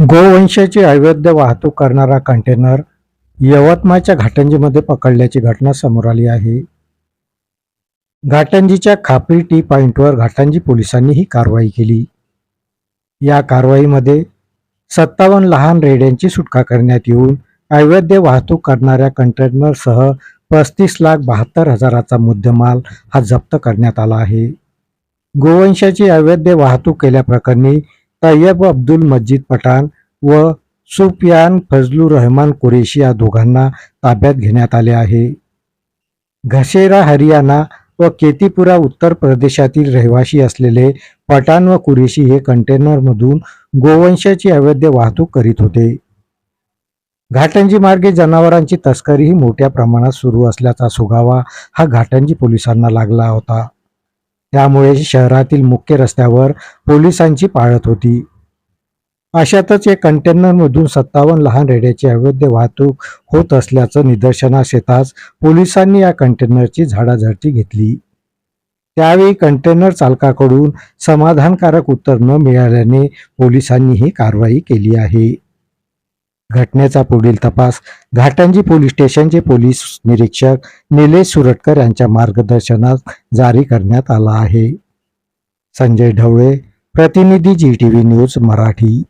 गोवंशाची अवैध वाहतूक करणारा कंटेनर यवतमाळच्या घाटंजीमध्ये पकडल्याची घटना समोर आली आहे. घाटंजीच्या खापरी टी पॉइंटवर घाटंजी पोलिसांनी ही कारवाई केली. या कारवाईमध्ये सत्तावन्न लहान रेड्यांची सुटका करण्यात येऊन अवैध वाहतूक करणाऱ्या कंटेनरसह पस्तीस लाख बहात्तर हजाराचा मुद्देमाल हा जप्त करण्यात आला आहे. गोवंशाची अवैध वाहतूक केल्याप्रकरणी तय्यब अब्दुल मजीद पठाण व सुफियान फजलू रहमान कुरेशी या दोघांना ताब्यात घेण्यात आले आहे. घशेरा हरियाणा व केतीपुरा उत्तर प्रदेशातील रहिवासी असलेले पठाण व कुरेशी हे कंटेनरमधून गोवंशाची अवैध वाहतूक करीत होते. घाटंजी मार्गे जनावरांची तस्करीही मोठ्या प्रमाणात सुरू असल्याचा सुगावा हा घाटंजी पोलिसांना लागला होता. त्यामुळे शहरातील मुख्य रस्त्यावर पोलिसांची पाळत होती. अशातच या कंटेनरमधून सत्तावन्न लहान रेड्याची अवैध वाहतूक होत असल्याचं निदर्शनास येताच पोलिसांनी या कंटेनरची झाडाझडती घेतली. त्यावेळी कंटेनर चालकाकडून समाधानकारक उत्तर न मिळाल्याने पोलिसांनी ही कारवाई केली आहे. घटनेचा पुढील तपास घाटंजी पोलीस स्टेशनचे पोलीस निरीक्षक निलेश सुरटकर यांच्या मार्गदर्शनात जारी करण्यात आला आहे. संजय ढवळे प्रतिनिधी G T V news Marathi.